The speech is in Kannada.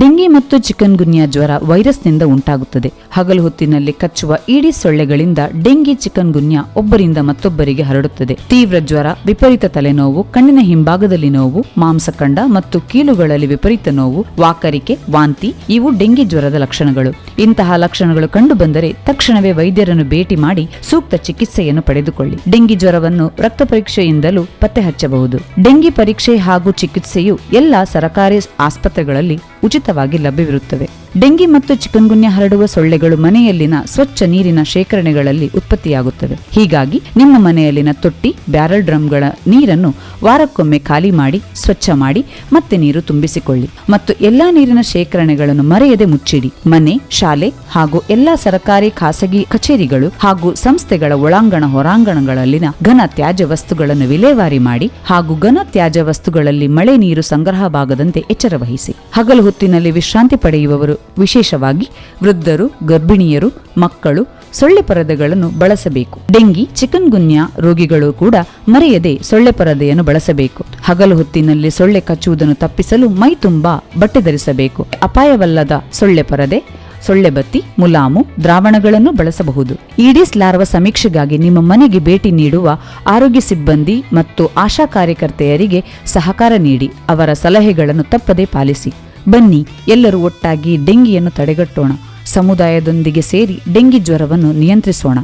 ಡೆಂಗಿ ಮತ್ತು ಚಿಕನ್ ಗುನ್ಯಾ ಜ್ವರ ವೈರಸ್ನಿಂದ ಉಂಟಾಗುತ್ತದೆ. ಹಗಲು ಹೊತ್ತಿನಲ್ಲಿ ಕಚ್ಚುವ ಈಡಿ ಸೊಳ್ಳೆಗಳಿಂದ ಡೆಂಗಿ ಚಿಕನ್ ಗುನ್ಯಾ ಒಬ್ಬರಿಂದ ಮತ್ತೊಬ್ಬರಿಗೆ ಹರಡುತ್ತದೆ. ತೀವ್ರ ಜ್ವರ, ವಿಪರೀತ ತಲೆನೋವು, ಕಣ್ಣಿನ ಹಿಂಭಾಗದಲ್ಲಿ ನೋವು, ಮಾಂಸಖಂಡ ಮತ್ತು ಕೀಲುಗಳಲ್ಲಿ ವಿಪರೀತ ನೋವು, ವಾಕರಿಕೆ, ವಾಂತಿ ಇವು ಡೆಂಗಿ ಜ್ವರದ ಲಕ್ಷಣಗಳು. ಇಂತಹ ಲಕ್ಷಣಗಳು ಕಂಡುಬಂದರೆ ತಕ್ಷಣವೇ ವೈದ್ಯರನ್ನು ಭೇಟಿ ಮಾಡಿ ಸೂಕ್ತ ಚಿಕಿತ್ಸೆಯನ್ನು ಪಡೆದುಕೊಳ್ಳಿ. ಡೆಂಗಿ ಜ್ವರವನ್ನು ರಕ್ತ ಪರೀಕ್ಷೆಯಿಂದಲೂ ಪತ್ತೆ ಹಚ್ಚಬಹುದು. ಡೆಂಗಿ ಪರೀಕ್ಷೆ ಹಾಗೂ ಚಿಕಿತ್ಸೆಯು ಎಲ್ಲ ಸರಕಾರಿ ಆಸ್ಪತ್ರೆಗಳಲ್ಲಿ ಉಚಿತವಾಗಿ ಲಭ್ಯವಿರುತ್ತವೆ ಡೆಂಗಿ ಮತ್ತು ಚಿಕನ್ಗುನ್ಯ ಹರಡುವ ಸೊಳ್ಳೆಗಳು ಮನೆಯಲ್ಲಿನ ಸ್ವಚ್ಛ ನೀರಿನ ಶೇಖರಣೆಗಳಲ್ಲಿ ಉತ್ಪತ್ತಿಯಾಗುತ್ತವೆ. ಹೀಗಾಗಿ ನಿಮ್ಮ ಮನೆಯಲ್ಲಿನ ತೊಟ್ಟಿ, ಬ್ಯಾರಲ್ ಡ್ರಮ್ಗಳ ನೀರನ್ನು ವಾರಕ್ಕೊಮ್ಮೆ ಖಾಲಿ ಮಾಡಿ, ಸ್ವಚ್ಛ ಮಾಡಿ, ಮತ್ತೆ ನೀರು ತುಂಬಿಸಿಕೊಳ್ಳಿ. ಮತ್ತು ಎಲ್ಲಾ ನೀರಿನ ಶೇಖರಣೆಗಳನ್ನು ಮರೆಯದೆ ಮುಚ್ಚಿಡಿ. ಮನೆ, ಶಾಲೆ ಹಾಗೂ ಎಲ್ಲಾ ಸರ್ಕಾರಿ, ಖಾಸಗಿ ಕಚೇರಿಗಳು ಹಾಗೂ ಸಂಸ್ಥೆಗಳ ಒಳಾಂಗಣ ಹೊರಾಂಗಣಗಳಲ್ಲಿನ ಘನ ತ್ಯಾಜ್ಯ ವಸ್ತುಗಳನ್ನು ವಿಲೇವಾರಿ ಮಾಡಿ ಹಾಗೂ ಘನ ತ್ಯಾಜ್ಯ ವಸ್ತುಗಳಲ್ಲಿ ಮಳೆ ನೀರು ಸಂಗ್ರಹವಾಗದಂತೆ ಎಚ್ಚರ ವಹಿಸಿ. ಹಗಲು ಹೊತ್ತಿನಲ್ಲಿ ವಿಶ್ರಾಂತಿ ಪಡೆಯುವವರು ವಿಶೇಷವಾಗಿ ವೃದ್ಧರು, ಗರ್ಭಿಣಿಯರು, ಮಕ್ಕಳು ಸೊಳ್ಳೆ ಪರದೆಗಳನ್ನು ಬಳಸಬೇಕು. ಡೆಂಗಿ ಚಿಕನ್ ಗುನ್ಯಾ ರೋಗಿಗಳು ಕೂಡ ಮರೆಯದೆ ಸೊಳ್ಳೆ ಪರದೆಯನ್ನು ಬಳಸಬೇಕು. ಹಗಲು ಹೊತ್ತಿನಲ್ಲಿ ಸೊಳ್ಳೆ ಕಚ್ಚುವುದನ್ನು ತಪ್ಪಿಸಲು ಮೈ ತುಂಬಾ ಬಟ್ಟೆ ಧರಿಸಬೇಕು. ಅಪಾಯವಲ್ಲದ ಸೊಳ್ಳೆ ಪರದೆ, ಸೊಳ್ಳೆ ಬತ್ತಿ, ಮುಲಾಮು, ದ್ರಾವಣಗಳನ್ನು ಬಳಸಬಹುದು. ಈಡಿಸ್ ಲಾರ್ವ ಸಮೀಕ್ಷೆಗಾಗಿ ನಿಮ್ಮ ಮನೆಗೆ ಭೇಟಿ ನೀಡುವ ಆರೋಗ್ಯ ಸಿಬ್ಬಂದಿ ಮತ್ತು ಆಶಾ ಕಾರ್ಯಕರ್ತೆಯರಿಗೆ ಸಹಕಾರ ನೀಡಿ ಅವರ ಸಲಹೆಗಳನ್ನು ತಪ್ಪದೇ ಪಾಲಿಸಿ. ಬನ್ನಿ ಎಲ್ಲರೂ ಒಟ್ಟಾಗಿ ಡೆಂಗಿಯನ್ನು ತಡೆಗಟ್ಟೋಣ. ಸಮುದಾಯದೊಂದಿಗೆ ಸೇರಿ ಡೆಂಗಿ ಜ್ವರವನ್ನು ನಿಯಂತ್ರಿಸೋಣ.